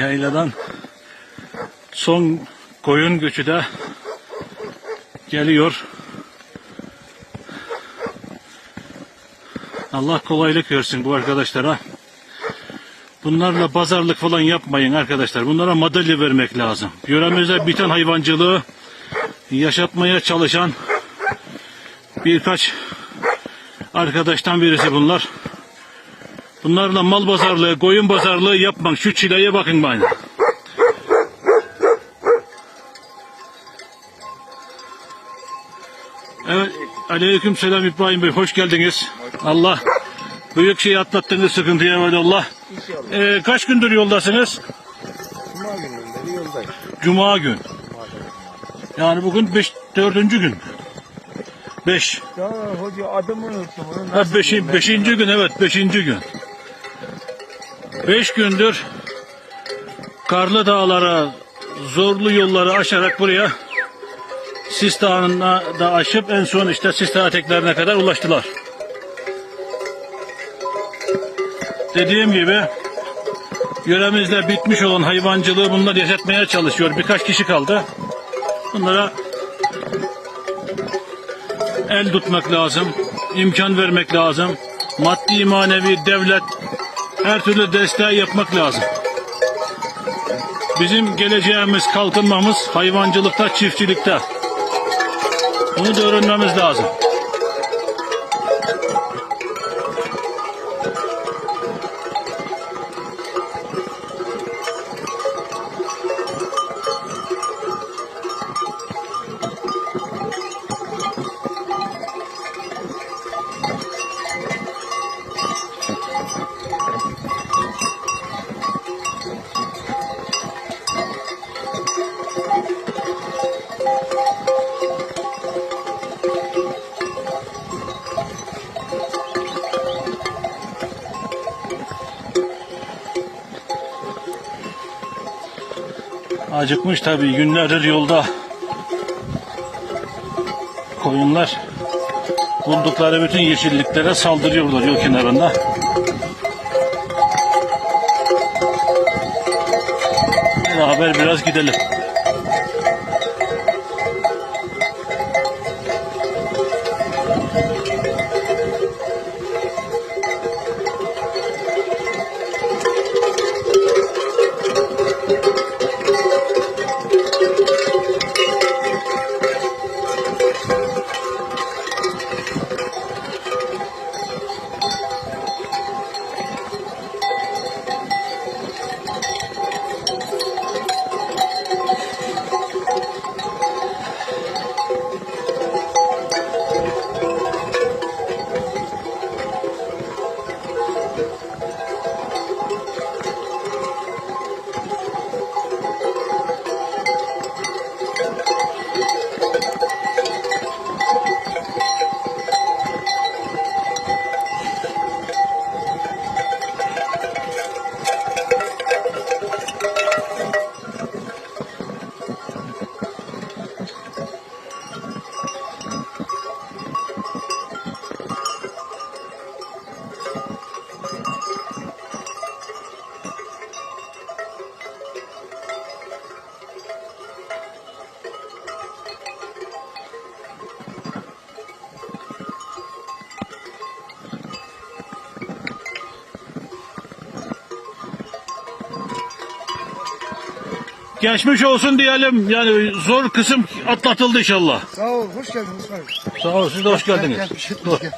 Yayladan son koyun göçü de geliyor. Allah kolaylık versin bu arkadaşlara. Bunlarla pazarlık falan yapmayın arkadaşlar. Bunlara madalya vermek lazım. Yöremizde biten hayvancılığı yaşatmaya çalışan birkaç arkadaştan birisi bunlar. Bunlarla mal pazarlığı, koyun pazarlığı yapmak. Şu çileye bakın bana. Evet, aleyküm selam İbrahim Bey, hoş geldiniz. Allah büyük şey atlattınız sıkıntıya Allah. İnşallah. Ee, kaç gündür yoldasınız? Cuma gününden beri yoldayım. Cuma gün. Yani bugün beş, dördüncü gün. Beş. Ya hoca adımı unuttum. Ha, nasıl beşi, diyeyim ben beşinci gün evet beşinci gün. Beş gündür karlı dağlara zorlu yolları aşarak buraya Sis Dağı'na da aşıp en son işte Sis Dağı eteklerine kadar ulaştılar. Dediğim gibi yöremizde bitmiş olan hayvancılığı bunlar yaşatmaya çalışıyor. Birkaç kişi kaldı. Bunlara el tutmak lazım, imkan vermek lazım. Maddi, manevi, devlet her türlü desteği yapmak lazım. Bizim geleceğimiz, kalkınmamız hayvancılıkta, çiftçilikte. Bunu da öğrenmemiz lazım. Acıkmış tabii günlerdir yolda. Koyunlar buldukları bütün yeşilliklere saldırıyorlar yol kenarında. Beraber biraz gidelim. Geçmiş olsun diyelim. Yani zor kısım atlatıldı inşallah. Sağ ol, hoş geldin İsmail. Sağ olun siz de hoş geldiniz. Gel, gel, gel.